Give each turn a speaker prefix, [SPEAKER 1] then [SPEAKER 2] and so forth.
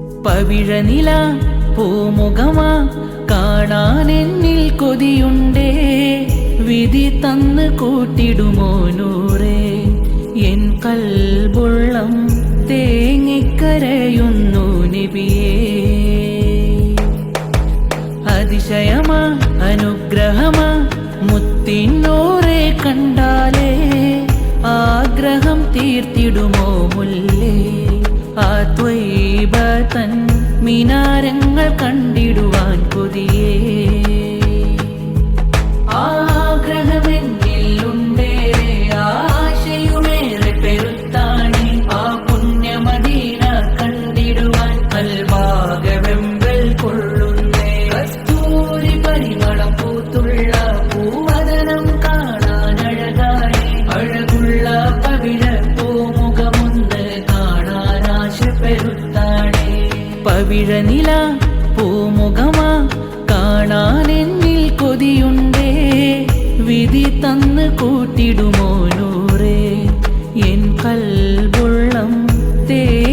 [SPEAKER 1] പവിഴനില പൂമുഖമാ കാണാൻ എന്നിൽ കൊതിയുണ്ടേ. വിധി തന്ന് കൂട്ടിടുമോ നൂറേ. എൻ കൽബുള്ളം തേങ്ങിക്കരയുന്നു നബിയേ. അതിശയമാ അനുഗ്രഹമാ മുത്തിനോറെ കണ്ടാലേ. ആഗ്രഹം തീർത്തിടുമോ മുല്ലേ. ആ ത്വൈബതൻ മിനാരങ്ങൾ കണ്ടിടുവാൻ കൊതിയേ. ആഗ്രഹമെന്നിലുണ്ടേറെ പവിഴനില പൂമുഖമാ കാണാനെന്നിൽ കൊതിയുണ്ടേ. വിധി തന്ന് കൂട്ടിടുമോ നൂറേ? എൻ കൽവുള്ളം തേ